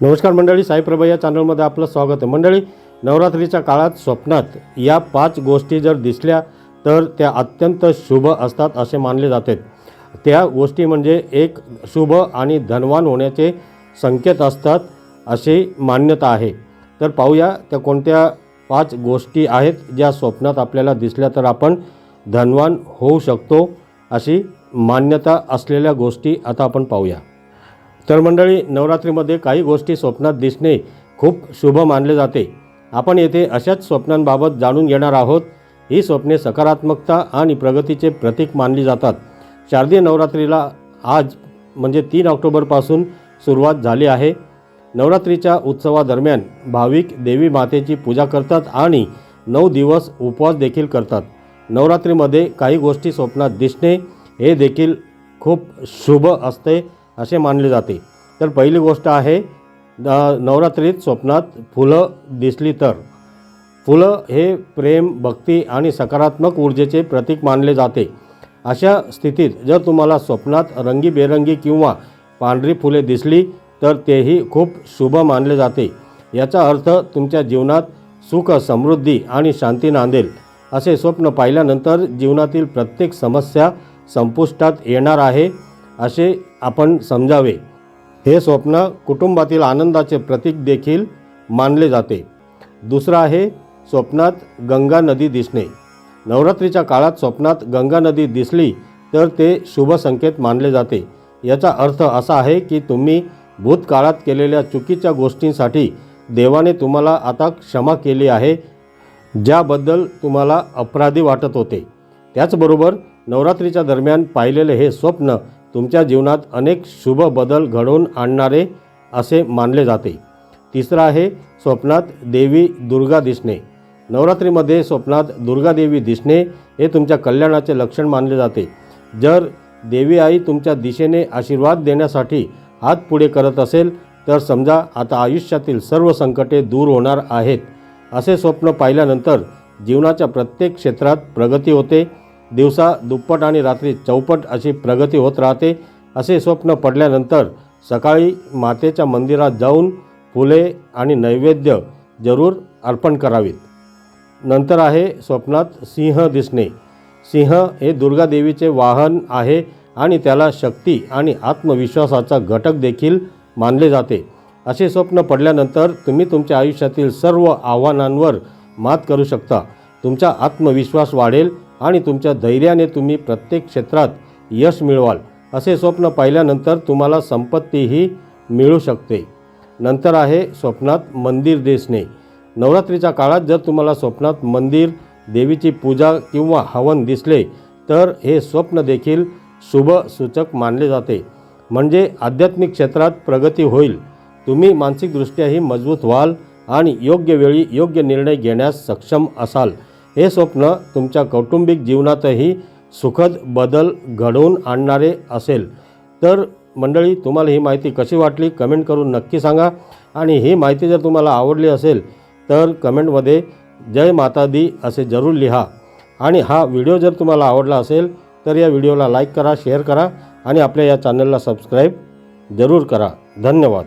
नमस्कार मंडळी साईप्रभा या चॅनलमध्ये आपलं स्वागत आहे. मंडळी नवरात्रीच्या काळात स्वप्नात या पाच गोष्टी जर दिसल्या तर त्या अत्यंत शुभ असतात असे मानले जाते त्या गोष्टी म्हणजे एक शुभ आणि धनवान होण्याचे संकेत असतात अशी मान्यता आहे. तर पाहूया त्या कोणत्या पाच गोष्टी आहेत ज्या स्वप्नात आपल्याला दिसल्या तर आपण धनवान होऊ शकतो अशी मान्यता असलेल्या गोष्टी आता आपण पाहूया. तर मंडळी नवरात्रीमध्ये काही गोष्टी स्वप्नात दिसणे खूप शुभ मानले जाते. आपण येथे अशाच स्वप्नांबाबत जाणून घेणार आहोत. ही स्वप्ने सकारात्मकता आणि प्रगतीचे प्रतीक मानली जातात. शारदीय नवरात्रीला आज म्हणजे तीन ऑक्टोबरपासून सुरुवात झाली आहे. नवरात्रीच्या उत्सवादरम्यान भाविक देवी मातेची पूजा करतात आणि नऊ दिवस उपवास देखील करतात. नवरात्रीमध्ये काही गोष्टी स्वप्नात दिसणे हे देखील खूप शुभ असते. असे मानले जाते. तर पहिली गोष्ट आहे नवरात्रीत स्वप्नात फुलं दिसली तर. फुलं हे प्रेम भक्ती आणि सकारात्मक ऊर्जेचे प्रतीक मानले जाते. अशा स्थितीत जर तुम्हाला स्वप्नात रंगीबेरंगी किंवा पांढरी फुले दिसली तर तेही खूप शुभ मानले जाते. याचा अर्थ तुमच्या जीवनात सुख समृद्धी आणि शांती नांदेल. असे स्वप्न पाहिल्यानंतर जीवनातील प्रत्येक समस्या संपुष्टात येणार आहे. असे आपण समजावे. हे स्वप्न कुटुंबातील आनंदाचे प्रतीक देखील मानले जाते. दुसरं आहे स्वप्नात गंगा नदी दिसणे. नवरात्रीच्या काळात स्वप्नात गंगा नदी दिसली तर ते शुभ संकेत मानले जाते. याचा अर्थ असा आहे की तुम्ही भूतकाळात केलेल्या चुकीच्या गोष्टींसाठी देवाने तुम्हाला आता क्षमा केली आहे ज्याबद्दल तुम्हाला अपराधी वाटत होते. त्याचबरोबर नवरात्रीच्या दरम्यान पाहिलेले हे स्वप्न तुमच्या जीवनात अनेक शुभ बदल घडवून आणणारे असे मानले जाते. तिसरं आहे स्वप्नात देवी दुर्गा दिसणे. नवरात्रीमध्ये स्वप्नात दुर्गा देवी दिसणे हे तुमच्या कल्याणाचे लक्षण मानले जाते. जर देवी आई तुमच्या दिशेने आशीर्वाद देण्यासाठी हात पुढे करत असेल तर समजा आता आयुष्यातील सर्व संकटे दूर होणार आहेत. असे स्वप्न पाहिल्यानंतर जीवनाच्या प्रत्येक क्षेत्रात प्रगती होते. दिवसा दुप्पट आणि रात्री चौपट अशी प्रगती होत राहते. असे स्वप्न पडल्यानंतर सकाळी मातेच्या मंदिरात जाऊन फुले आणि नैवेद्य जरूर अर्पण करावीत. नंतर आहे स्वप्नात सिंह दिसणे. सिंह हे दुर्गादेवीचे वाहन आहे आणि त्याला शक्ती आणि आत्मविश्वासाचा घटक देखील मानले जाते. असे स्वप्न पडल्यानंतर तुम्ही तुमच्या आयुष्यातील सर्व आव्हानांवर मात करू शकता. तुमचा आत्मविश्वास वाढेल आणि तुमच्या धैर्याने तुम्ही प्रत्येक क्षेत्रात यश मिळवाल असे स्वप्न पाहिल्यानंतर तुम्हाला संपत्तीही मिळू शकते. नंतर आहे स्वप्नात मंदिर दिसणे. नवरात्रीच्या काळात जर तुम्हाला स्वप्नात मंदिर देवीची पूजा किंवा हवन दिसले तर हे स्वप्न देखील शुभ सूचक मानले जाते. म्हणजे आध्यात्मिक क्षेत्रात प्रगती होईल. तुम्ही मानसिकदृष्ट्याही मजबूत व्हाल आणि योग्य वेळी योग्य निर्णय घेण्यास सक्षम असाल. हे स्वप्न तुमच्या कौटुंबिक जीवनातही सुखद बदल घडवून आणणारे असेल. तर मंडळी तुम्हाला ही माहिती कशी वाटली? कमेंट करून नक्की सांगा. आणि ही माहिती जर तुम्हाला आवडली असेल तर कमेंटमध्ये जय माता दी असे जरूर लिहा. आणि हा व्हिडिओ जर तुम्हाला आवडला असेल तर या व्हिडिओला लाईक करा शेअर करा आणि आपल्या या चॅनलला सबस्क्राईब जरूर करा. धन्यवाद.